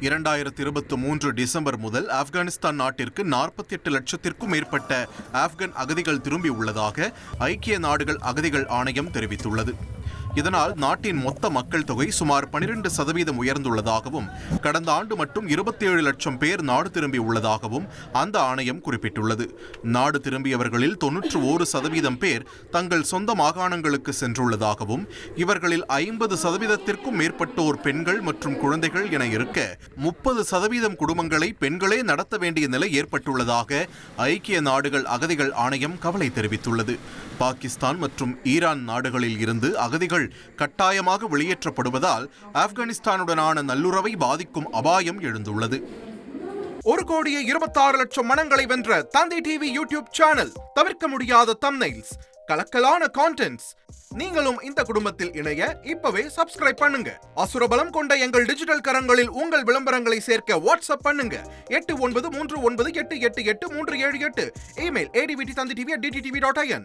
இரண்டாயிரத்தி இருபத்தி மூன்று டிசம்பர் முதல் ஆப்கானிஸ்தான் நாட்டிற்கு நாற்பத்தி எட்டு லட்சத்திற்கும் மேற்பட்ட ஆப்கன் அகதிகள் திரும்பியுள்ளதாக ஐக்கிய நாடுகள் அகதிகள் ஆணையம் தெரிவித்துள்ளது. இதனால் நாட்டின் மொத்த மக்கள் தொகை சுமார் 12% சதவீதம் உயர்ந்துள்ளதாகவும் கடந்த ஆண்டு மட்டும் 27 லட்சம் பேர் நாடு திரும்பி உள்ளதாகவும் அந்த ஆணையம் குறிப்பிட்டுள்ளது. நாடு திரும்பியவர்களில் தொன்னூற்று ஒரு சதவீதம் பேர் தங்கள் சொந்த மாகாணங்களுக்கு சென்றுள்ளதாகவும் இவர்களில் ஐம்பது சதவீதத்திற்கும் மேற்பட்டோர் பெண்கள் மற்றும் குழந்தைகள் என இருக்க முப்பது சதவீதம் குடும்பங்களை பெண்களே நடத்த வேண்டிய நிலை ஏற்பட்டுள்ளதாக ஐக்கிய நாடுகள் அகதிகள் ஆணையம் கவலை தெரிவித்துள்ளது. பாகிஸ்தான் மற்றும் ஈரான் நாடுகளில் இருந்து அகதிகள் கட்டாயமாக வெளியேற்றப்படுவதால் ஆப்கானிஸ்தானுடனான நல்லுறவை பாதிக்கும் அபாயம் எழுந்துள்ளது. ஒரு கோடியே இருபத்தாறு லட்சம் மனங்களை வென்ற தந்தை டிவி யூடியூப் சேனல் தவிர்க்க முடியாத தம்னைல்ஸ் கலக்கலான கான்டென்ட்ஸ் நீங்களும் இந்த குடும்பத்தில் இணைய இப்பவே சப்ஸ்கிரைப் பண்ணுங்க. அசுரபலம் கொண்ட எங்கள் டிஜிட்டல் கரங்களில் உங்கள் விளம்பரங்களை சேர்க்க வாட்ஸ்அப் பண்ணுங்க. எட்டு ஒன்பது மூன்று ஒன்பது எட்டு எட்டு எட்டு மூன்று ஏழு எட்டு. Email ஏடிவிடி Thanthi TV DD TV dot IN